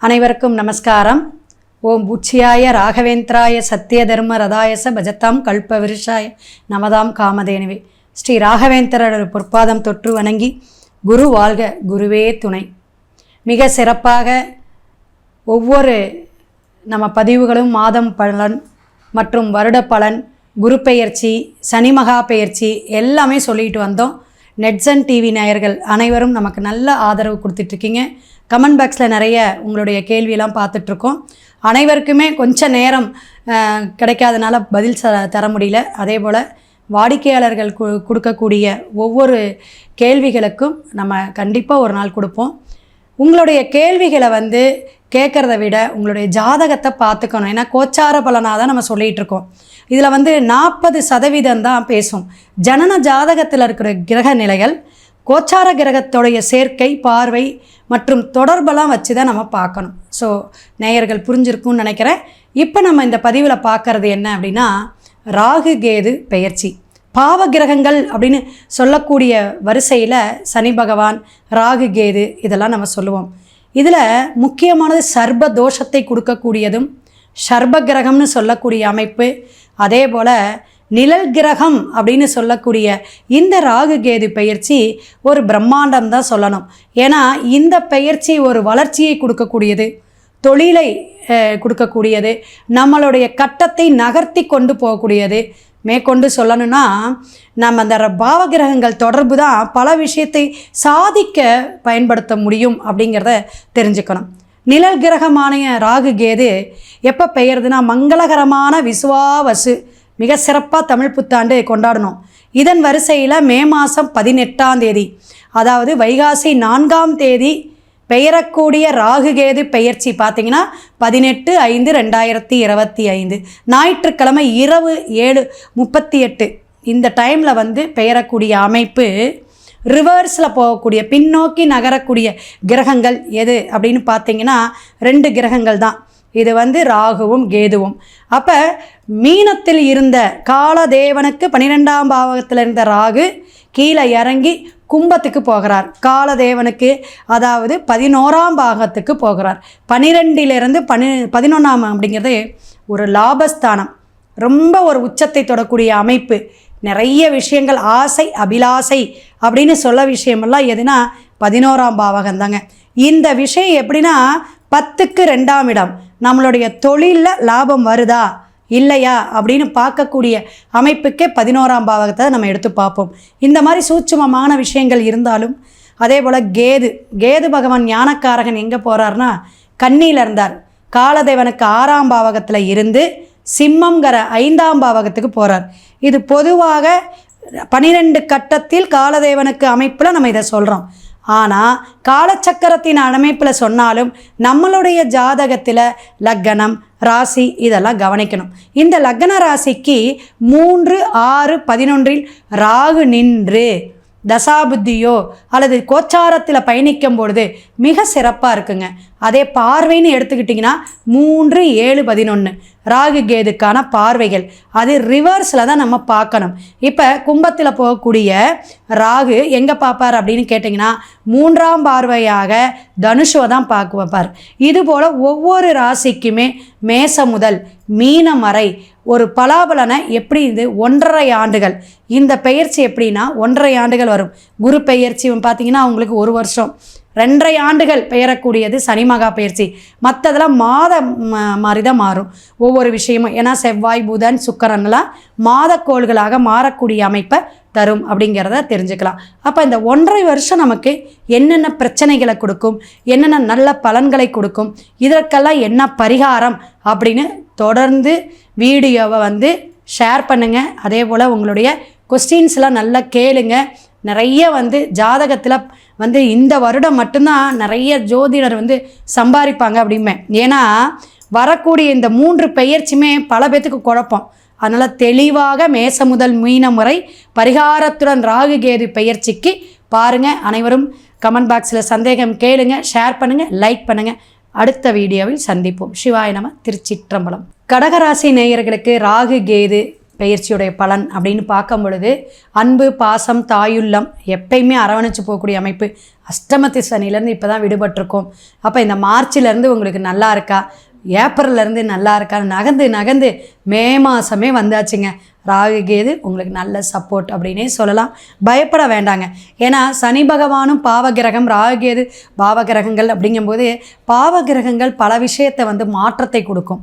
அனைவருக்கும் நமஸ்காரம். ஓம் உச்சியாய ராகவேந்திராய சத்திய தர்ம ரதாயச பஜத்தாம் கல்ப விருஷாய நமதாம் காமதேனுவே. ஸ்ரீ ராகவேந்திரர் பொற்பாதம் தொற்று வணங்கி குரு வாழ்க குருவே துணை. மிக சிறப்பாக ஒவ்வொரு நம்ம பதிவுகளும் மாதம் பலன் மற்றும் வருட பலன் குரு பெயர்ச்சி சனி மகா பெயர்ச்சி எல்லாமே சொல்லிட்டு வந்தோம். நெட்ஸன் டிவி நேயர்கள் அனைவரும் நமக்கு நல்ல ஆதரவு கொடுத்துட்ருக்கீங்க கமெண்ட் பாக்ஸில் நிறைய உங்களுடைய கேள்வியெல்லாம் பார்த்துட்ருக்கோம். அனைவருக்குமே கொஞ்சம் நேரம் கிடைக்காதனால பதில் ச தர முடியல. அதே போல் வாடிக்கையாளர்கள் கு கொடுக்கக்கூடிய ஒவ்வொரு கேள்விகளுக்கும் நம்ம கண்டிப்பாக ஒரு நாள் கொடுப்போம். உங்களுடைய கேள்விகளை வந்து கேட்குறத விட உங்களுடைய ஜாதகத்தை பார்த்துக்கணும். ஏன்னா கோச்சார பலனாக தான் நம்ம சொல்லிகிட்டு இருக்கோம் இதில் வந்து நாற்பது சதவீதம் தான் பேசும். ஜனன ஜாதகத்தில் இருக்கிற கிரக நிலைகள் கோச்சார கிரகத்தோடைய சேர்க்கை பார்வை மற்றும் தொடர்பெல்லாம் வச்சு தான் நம்ம பார்க்கணும். ஸோ நேயர்கள் புரிஞ்சிருக்கும்னு நினைக்கிறேன். இப்போ நம்ம இந்த பதிவில் பார்க்கறது என்ன அப்படின்னா ராகு கேது பெயர்ச்சி. பாவ கிரகங்கள் அப்படின்னு சொல்லக்கூடிய வரிசையில் சனி பகவான் ராகு கேது இதெல்லாம் நம்ம சொல்லுவோம். இதில் முக்கியமானது சர்ப தோஷத்தை கொடுக்கக்கூடியதும் சர்ப கிரகம்னு சொல்லக்கூடிய அமைப்பு. அதே போல் நிழல் கிரகம் அப்படின்னு சொல்லக்கூடிய இந்த ராகு கேது பெயர்ச்சி ஒரு பிரம்மாண்டம் தான் சொல்லணும். ஏன்னா இந்த பெயர்ச்சி ஒரு வளர்ச்சியை கொடுக்கக்கூடியது தொழிலை கொடுக்கக்கூடியது நம்மளுடைய கட்டத்தை நகர்த்தி கொண்டு போகக்கூடியது. மேற்கொண்டு சொல்லணும்னா நம்ம அந்த பாவகிரகங்கள் தொடர்பு தான் பல விஷயத்தை சாதிக்க பயன்படுத்த முடியும் அப்படிங்கிறத தெரிஞ்சுக்கணும். நிழல் கிரகமான ராகு கேது எப்போ பெயருதுன்னா மங்களகரமான விசுவாவசு. மிக சிறப்பாக தமிழ் புத்தாண்டு கொண்டாடணும். இதன் வரிசையில் மே மாதம் பதினெட்டாம் தேதி அதாவது வைகாசி நான்காம் தேதி பெயரக்கூடிய ராகுகேது பெயர்ச்சி பார்த்தீங்கன்னா பதினெட்டு ஐந்து ரெண்டாயிரத்தி இருபத்தி ஐந்து. ஞாயிற்றுக்கிழமை இரவு ஏழு முப்பத்தி எட்டு இந்த டைமில் வந்து பெயரக்கூடிய அமைப்பு ரிவர்ஸில் போகக்கூடிய பின்னோக்கி நகரக்கூடிய கிரகங்கள் எது அப்படின்னு பார்த்தீங்கன்னா ரெண்டு கிரகங்கள் தான். இது வந்து ராகுவும் கேதுவும். அப்போ மீனத்தில் இருந்த காலதேவனுக்கு பன்னிரெண்டாம் பாவகத்தில் இருந்த ராகு கீழே இறங்கி கும்பத்துக்கு போகிறார். காலதேவனுக்கு அதாவது பதினோராம் பாகத்துக்கு போகிறார். பனிரெண்டிலிருந்து பனி பதினொன்றாம் அப்படிங்கிறது ஒரு லாபஸ்தானம். ரொம்ப ஒரு உச்சத்தை தொடக்கூடிய அமைப்பு. நிறைய விஷயங்கள் ஆசை அபிலாசை அப்படின்னு சொல்ல விஷயமெல்லாம் எதுனா பதினோராம் பாவகம் தாங்க இந்த விஷயம் எப்படின்னா பத்துக்கு ரெண்டாம் இடம். நம்மளுடைய தொழிலில் லாபம் வருதா? இல்லையா? அப்படின்னு பார்க்கக்கூடிய அமைப்புக்கே பதினோராம் பாவகத்தை நம்ம எடுத்து பார்ப்போம். இந்த மாதிரி சூட்சுமமான விஷயங்கள் இருந்தாலும் அதே போல் கேது கேது பகவான் ஞானக்காரகன் எங்கே போகிறாருன்னா கண்ணியில் இருந்தார். காலதேவனுக்கு ஆறாம் பாவகத்தில் இருந்து சிம்மங்கிற ஐந்தாம் பாவகத்துக்கு போகிறார் இது பொதுவாக பனிரெண்டு கட்டத்தில் காலதேவனுக்கு அமைப்பில் நம்ம இதை சொல்கிறோம் ஆனால் காலச்சக்கரத்தின் அமைப்பில் சொன்னாலும் நம்மளுடைய ஜாதகத்தில் லக்கணம் ராசி இதெல்லாம் கவனிக்கணும். இந்த லக்ன ராசிக்கு மூன்று ஆறு பதினொன்றில் ராகு நின்று தசாபுத்தியோ அல்லது கோச்சாரத்தில் பயணிக்கும் பொழுது மிக சிறப்பாக இருக்குங்க. அதே பார்வைன்னு எடுத்துக்கிட்டிங்கன்னா மூன்று ஏழு பதினொன்று ராகு கேதுக்கான பார்வைகள். அது ரிவர்ஸில் தான் நம்ம பார்க்கணும். இப்போ கும்பத்தில் போகக்கூடிய ராகு எங்கே பார்ப்பார் அப்படின்னு கேட்டிங்கன்னா மூன்றாம் பார்வையாக தனுஷுவை தான் பார்க்க வைப்பார். இதுபோல் ஒவ்வொரு ராசிக்குமே மேச முதல் மீனம் வரை ஒரு பலாபலனை எப்படி இது ஒன்றரை ஆண்டுகள்? இந்த பெயர்ச்சி எப்படின்னா ஒன்றரை ஆண்டுகள் வரும். குரு பெயர்ச்சி பார்த்தீங்கன்னா அவங்களுக்கு ஒரு வருஷம். ரெண்டரை ஆண்டுகள் பெயரக்கூடியது சனி மகா பயிற்சி மற்றதெல்லாம் மாத மாதிரி தான் மாறும். ஒவ்வொரு விஷயமும் ஏன்னா செவ்வாய் புதன் சுக்கரன்லாம் மாதக்கோள்களாக மாறக்கூடிய அமைப்பை தரும் அப்படிங்கிறத தெரிஞ்சுக்கலாம். அப்போ இந்த ஒன்றரை வருஷம் நமக்கு என்னென்ன பிரச்சனைகளை கொடுக்கும் என்னென்ன நல்ல பலன்களை கொடுக்கும் இதற்கெல்லாம் என்ன பரிகாரம் அப்படின்னு தொடர்ந்து வீடியோவை வந்து ஷேர் பண்ணுங்கள் அதே போல் உங்களுடைய கொஸ்டின்ஸ்லாம் நல்லா கேளுங்கள் நிறைய வந்து ஜாதகத்தில் வந்து இந்த வருடம் மட்டும்தான் நிறைய ஜோதிடர் வந்து சம்பாதிப்பாங்க அப்படிம்பேன். ஏன்னா வரக்கூடிய இந்த மூன்று பெயர்ச்சியுமே பல பேத்துக்கு குழப்பம். அதனால் தெளிவாக மேச முதல் மீன முறை பரிகாரத்துடன் ராகு கேது பெயர்ச்சிக்கு பாருங்கள் அனைவரும் கமெண்ட் பாக்ஸில் சந்தேகம் கேளுங்க ஷேர் பண்ணுங்கள் லைக் பண்ணுங்கள் அடுத்த வீடியோவில் சந்திப்போம். சிவாய நம திருச்சிற்றம்பலம். கடகராசி நேயர்களுக்கு ராகு கேது பயிற்சியுடைய பலன் அப்படின்னு பார்க்கும் பொழுது அன்பு பாசம் தாயுள்ளம் எப்பயுமே அரவணைச்சு போகக்கூடிய அமைப்பு. அஷ்டமத்தி சனிலேருந்து இப்போ தான் விடுபட்டிருக்கோம். அப்போ இந்த மார்ச்சிலேருந்து உங்களுக்கு நல்லா இருக்கா? ஏப்ரல்லேருந்து நல்லா இருக்கா நகர்ந்து நகர்ந்து மே மாதமே வந்தாச்சுங்க. ராகு கேது உங்களுக்கு நல்ல சப்போர்ட் அப்படின்னே சொல்லலாம். பயப்பட வேண்டாங்க. ஏன்னா சனி பகவானும் பாவகிரகம் ராகு கேது பாவகிரகங்கள் அப்படிங்கும்போது பாவகிரகங்கள் பல விஷயத்தை வந்து மாற்றத்தை கொடுக்கும்.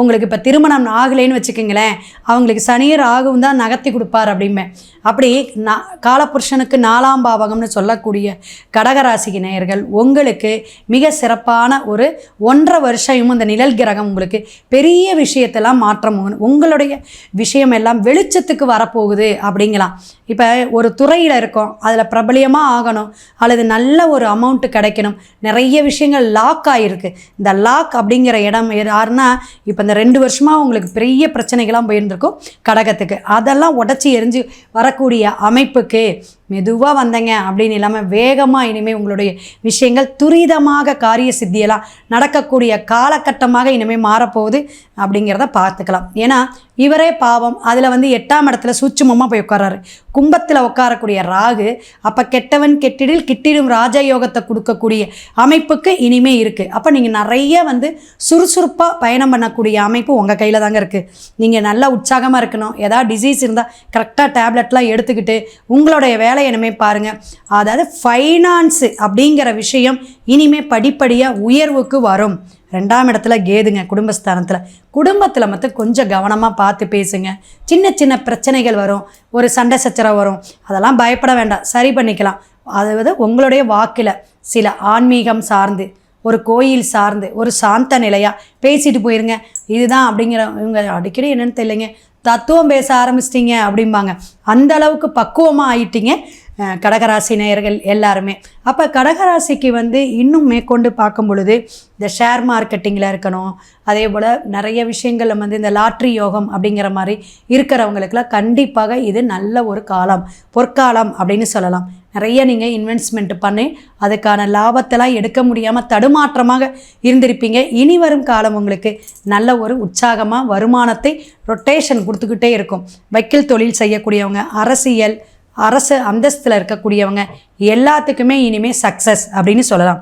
உங்களுக்கு இப்போ திருமணம் ஆகலைன்னு வச்சுக்கோங்களேன். அவங்களுக்கு சனியர் ராகுவும் தான் நகர்த்தி கொடுப்பார் அப்படிமே அப்படி நா காலபுருஷனுக்கு நாலாம் பாவகம்னு சொல்லக்கூடிய கடகராசிக்கு நேயர்கள் உங்களுக்கு மிக சிறப்பான ஒரு ஒன்றரை வருஷமும் இந்த நிழல் கிரகம் உங்களுக்கு பெரிய விஷயத்தெல்லாம் மாற்றம் உங்களுடைய விஷயம் எல்லாம் வெளிச்சத்துக்கு வரப்போகுது அப்படிங்கலாம். இப்போ ஒரு துறையில் இருக்கோம் அதில் பிரபலியமாக ஆகணும் அல்லது நல்ல ஒரு அமௌண்ட்டு கிடைக்கணும் நிறைய விஷயங்கள் லாக் ஆகிருக்கு இந்த லாக் அப்படிங்கிற இடம் யாருன்னா இப்போ இந்த ரெண்டு வருஷமாக உங்களுக்கு பெரிய பிரச்சனைகள்லாம் போயிருந்துருக்கும் கடகத்துக்கு. அதெல்லாம் உடச்சி எரிஞ்சு வரக்கூடிய அமைப்புக்கு மெதுவாக வந்தங்க அப்படின்னு இல்லாமல் வேகமாக இனிமேல் உங்களுடைய விஷயங்கள் துரிதமாக காரிய சித்தியெல்லாம் நடக்கக்கூடிய காலகட்டமாக இனிமேல் மாறப்போகுது அப்படிங்கிறத பார்த்துக்கலாம். ஏன்னா இவரே பாவம். அதில் வந்து எட்டாம் இடத்துல சூட்சுமமாக போய் உட்காராரு கும்பத்தில் உட்காரக்கூடிய ராகு அப்போ கெட்டவன் கெட்டிடில் கிட்டிடும் ராஜயோகத்தை கொடுக்கக்கூடிய அமைப்புக்கு இனிமே இருக்குது அப்போ நீங்கள் நிறைய வந்து சுறுசுறுப்பாக பயணம் பண்ணக்கூடிய அமைப்பு உங்கள் கையில் தாங்க இருக்குது நீங்கள் நல்லா உற்சாகமாக இருக்கணும். ஏதாவது டிசீஸ் இருந்தால் கரெக்டாக டேப்லெட்லாம் எடுத்துக்கிட்டு உங்களுடைய வேலை வேலையை இனிமே பாருங்கள் அதாவது ஃபைனான்ஸு அப்படிங்கிற விஷயம் இனிமே படிப்படியாக உயர்வுக்கு வரும். ரெண்டாம் இடத்துல கேதுங்க குடும்பஸ்தானத்தில். குடும்பத்தில் மட்டும் கொஞ்சம் கவனமாக பார்த்து பேசுங்க. சின்ன சின்ன பிரச்சனைகள் வரும். ஒரு சண்டை சச்சரவு வரும். அதெல்லாம் பயப்பட வேண்டாம். சரி பண்ணிக்கலாம். அதாவது உங்களுடைய வாக்கில் சில ஆன்மீகம் சார்ந்து ஒரு கோயில் சார்ந்து ஒரு சாந்த நிலையாக பேசிட்டு போயிருங்க. இதுதான் அப்படிங்கிற இவங்க அடிக்கடி என்னென்னு தெரியலைங்க. தத்துவம் பேச ஆரம்பிச்சிட்டிங்க அப்படிம்பாங்க. அந்த அளவுக்கு பக்குவமாக ஆயிட்டீங்க கடகராசி நேயர்கள் எல்லாருமே. அப்போ கடகராசிக்கு வந்து இன்னும் மேற்கொண்டு பார்க்கும் பொழுது இந்த ஷேர் மார்க்கெட்டிங்கில் இருக்கணும் அதே போல் நிறைய விஷயங்களில் வந்து இந்த லாட்ரி யோகம் அப்படிங்கிற மாதிரி இருக்கிறவங்களுக்கெல்லாம் கண்டிப்பாக இது நல்ல ஒரு காலம் பொற்காலம் அப்படின்னு சொல்லலாம். நிறைய நீங்கள் இன்வெஸ்ட்மெண்ட் பண்ணி அதுக்கான லாபத்தெல்லாம் எடுக்க முடியாமல் தடுமாற்றமாக இருந்திருப்பீங்க. இனி வரும் காலம் உங்களுக்கு நல்ல ஒரு உற்சாகமாக வருமானத்தை ரொட்டேஷன் கொடுத்துக்கிட்டே இருக்கும். வக்கீல் தொழில் செய்யக்கூடியவங்க அரசியல் அரசு அந்தஸ்தில் இருக்கக்கூடியவங்க எல்லாத்துக்குமே இனிமேல் சக்ஸஸ் அப்படின்னு சொல்லலாம்.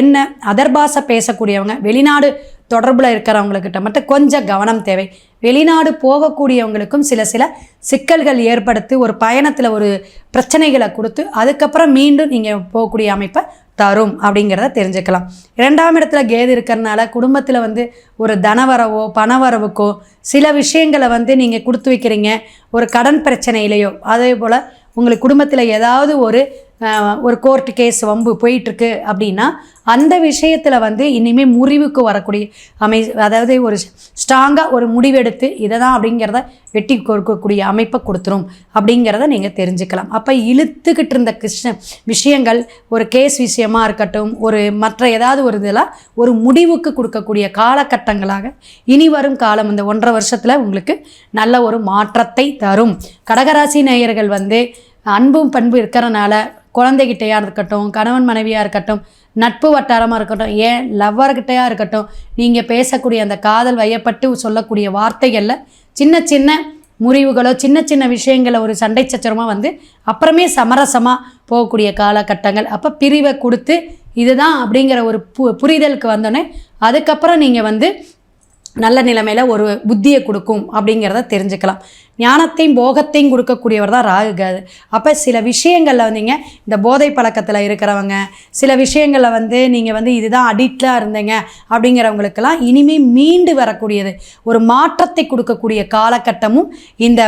என்ன அதர்பாஷை பேசக்கூடியவங்க வெளிநாடு தொடர்பில் இருக்கிறவங்கக்கிட்ட மட்டும் கொஞ்சம் கவனம் தேவை. வெளிநாடு போகக்கூடியவங்களுக்கும் சில சில சிக்கல்கள் ஏற்படுத்தி ஒரு பயணத்தில் ஒரு பிரச்சனைகளை கொடுத்து அதுக்கப்புறம் மீண்டும் நீங்கள் போகக்கூடிய அமைப்பை தரும் அப்படிங்கிறத தெரிஞ்சுக்கலாம். இரண்டாம் இடத்துல கேது இருக்கிறனால குடும்பத்தில் வந்து ஒரு தனவரவோ பணவரவுக்கோ சில விஷயங்களை வந்து நீங்கள் கொடுத்து வைக்கிறீங்க. ஒரு கடன் பிரச்சனையிலையோ அதே போல் உங்களுக்கு குடும்பத்தில் ஏதாவது ஒரு ஒரு கோர்ட்டு கேஸ் வம்பு போயிட்டுருக்கு அப்படின்னா அந்த விஷயத்தில் வந்து இனிமேல் முறிவுக்கு வரக்கூடிய அமை அதாவது ஒரு ஸ்ட்ராங்காக ஒரு முடிவெடுத்து இதை தான் அப்படிங்கிறத வெட்டி கொடுக்கக்கூடிய அமைப்பை கொடுத்துரும் அப்படிங்கிறத நீங்கள் தெரிஞ்சுக்கலாம். அப்போ இழுத்துக்கிட்டு இருந்த கிருஷ்ண விஷயங்கள் ஒரு கேஸ் விஷயமாக இருக்கட்டும் ஒரு மற்ற ஏதாவது ஒரு இதெல்லாம் ஒரு முடிவுக்கு கொடுக்கக்கூடிய காலகட்டங்களாக இனி வரும் காலம் இந்த ஒன்றரை வருஷத்தில் உங்களுக்கு நல்ல ஒரு மாற்றத்தை தரும். கடகராசி நேயர்கள் வந்து அன்பும் பண்பு இருக்கிறனால குழந்தைகிட்டையாக இருக்கட்டும் கணவன் மனைவியாக இருக்கட்டும் நட்பு வட்டாரமாக இருக்கட்டும் ஏன் லவ்வர்கிட்டையாக இருக்கட்டும் நீங்கள் பேசக்கூடிய அந்த காதல் வயப்பட்டு சொல்லக்கூடிய வார்த்தைகளில் சின்ன சின்ன முறிவுகளோ சின்ன சின்ன விஷயங்களை ஒரு சண்டை சச்சரமாக வந்து அப்புறமே சமரசமாக போகக்கூடிய காலகட்டங்கள். அப்போ பிரிவை கொடுத்து இதுதான் அப்படிங்கிற ஒரு பு புரிதலுக்கு வந்தோடனே அதுக்கப்புறம் நீங்கள் வந்து நல்ல நிலைமையில் ஒரு புத்தியை கொடுக்கும் அப்படிங்கிறத தெரிஞ்சுக்கலாம். ஞானத்தையும் போகத்தையும் கொடுக்கக்கூடியவர் தான் ராகு கேது. அப்போ சில விஷயங்களில் வந்தீங்க இந்த போதை பழக்கத்தில் இருக்கிறவங்க சில விஷயங்களில் வந்து நீங்கள் வந்து இதுதான் அடிக்டாக இருந்தீங்க அப்படிங்கிறவங்களுக்கெல்லாம் இனிமேல் மீண்டு வரக்கூடியது ஒரு மாற்றத்தை கொடுக்கக்கூடிய காலகட்டமும் இந்த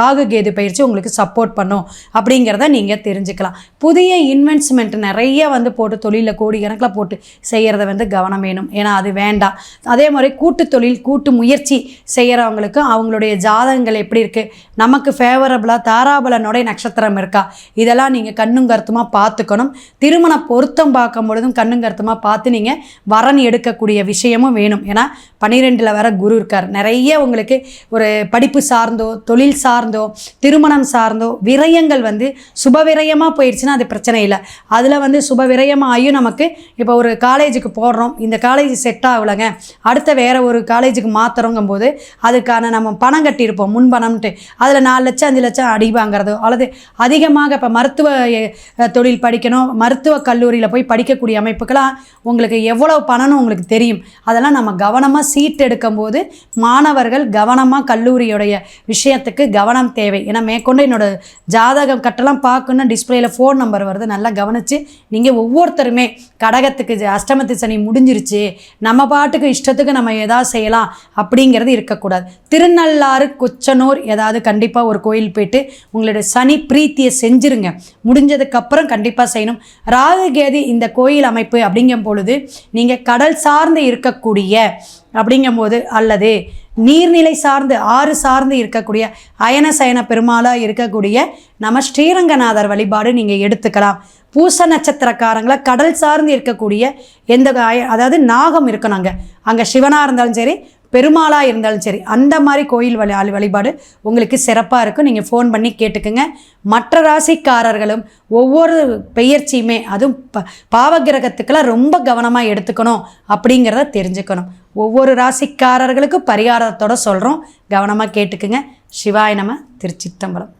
ராகு கேது பயிற்சி உங்களுக்கு சப்போர்ட் பண்ணும் அப்படிங்கிறத நீங்கள் தெரிஞ்சுக்கலாம். புதிய இன்வெஸ்ட்மெண்ட் நிறைய வந்து போட்டு தொழிலில் கோடிக்கணக்கில் போட்டு செய்கிறத வந்து கவனம் வேணும். ஏன்னா அது வேண்டாம். அதே மாதிரி கூட்டு தொழில் கூட்டு முயற்சி செய்கிறவங்களுக்கு அவங்களுடைய ஜாதகங்கள் எப்படி இருக்குது நமக்கு ஃபேவரபுளாக தாராபலனுடைய நட்சத்திரம் இருக்கா? இதெல்லாம் நீங்கள் கண்ணும் கருத்துமாக பார்த்துக்கணும். திருமண பொருத்தம் பார்க்கும் பொழுதும் கண்ணும் கருத்துமாக பார்த்து நீங்கள் வரன் எடுக்கக்கூடிய விஷயமும் வேணும். ஏன்னா பன்னிரெண்டில் வர குரு இருக்கார். நிறைய உங்களுக்கு ஒரு படிப்பு சார்ந்தோ தொழில் சார்ந்தோ திருமணம் சார்ந்தோ விரயங்கள் வந்து சுப விரயமாக போயிடுச்சுன்னா அது பிரச்சனை இல்லை. அதில் வந்து சுப விரயமாகியும் நமக்கு இப்போ ஒரு காலேஜுக்கு போடுறோம் இந்த காலேஜ் செட் ஆகலைங்க. அடுத்த வேறு வேறு ஒரு காலேஜுக்கு மாற்றுறோங்கும் போது அதுக்கான நம்ம பணம் கட்டியிருப்போம் முன் பணம்ன்ட்டு அதில் நாலு லட்சம் அஞ்சு லட்சம் அடி வாங்குறதோ அல்லது அதிகமாக இப்போ மருத்துவ தொழில் படிக்கணும் மருத்துவ கல்லூரியில் போய் படிக்கக்கூடிய அமைப்புக்கெல்லாம் உங்களுக்கு எவ்வளோ பணம்னு உங்களுக்கு தெரியும். அதெல்லாம் நம்ம கவனமாக சீட் எடுக்கும்போது மாணவர்கள் கவனமாக கல்லூரியுடைய விஷயத்துக்கு கவனம் தேவை. ஏன்னா மேற்கொண்டு என்னோட ஜாதகம் கட்டெல்லாம் பார்க்கணும் டிஸ்பிளேயில் ஃபோன் நம்பர் வருது. நல்லா கவனித்து நீங்கள் ஒவ்வொருத்தருமே கடகத்துக்கு அஷ்டமத்து சனி முடிஞ்சிருச்சு நம்ம பாட்டுக்கு இஷ்டத்துக்கு நம்ம எதாவது செய்யலாம் அப்படிங்கிறது இருக்கக்கூடாது. திருநள்ளாறு கொச்சனூர் ஏதாவது கண்டிப்பாக ஒரு கோயில் போயிட்டு உங்களுடைய சனி பிரீத்தியை செஞ்சுருங்க. முடிஞ்சதுக்கப்புறம் கண்டிப்பாக செய்யணும். ராகு கேதி இந்த கோயில் அமைப்பு அப்படிங்கும் பொழுது நீங்கள் கடல் சார்ந்து இருக்கக்கூடிய அப்படிங்கும்போது அல்லது நீர்நிலை சார்ந்து ஆறு சார்ந்து இருக்கக்கூடிய அயன சயன பெருமாளாக இருக்கக்கூடிய நம்ம ஸ்ரீரங்கநாதர் வழிபாடு நீங்கள் எடுத்துக்கலாம். பூச நட்சத்திரக்காரங்கள கடல் சார்ந்து இருக்கக்கூடிய எந்த அதாவது நாகம் இருக்கணும் அங்கே. அங்கே சிவனாக இருந்தாலும் சரி பெருமாளாக இருந்தாலும் சரி அந்த மாதிரி கோயில் வழி வழிபாடு உங்களுக்கு சிறப்பாக இருக்கும். நீங்கள் ஃபோன் பண்ணி கேட்டுக்குங்க. மற்ற ராசிக்காரர்களும் ஒவ்வொரு பெயர்ச்சியுமே அதுவும் ப பாவகிரகத்துக்கெல்லாம் ரொம்ப கவனமாக எடுத்துக்கணும் அப்படிங்கிறத தெரிஞ்சுக்கணும். ஒவ்வொரு ராசிக்காரர்களுக்கும் பரிகாரத்தோட சொல்கிறோம் கவனமாக கேட்டுக்குங்க. சிவாய நம திருச்சித்தம்பலம்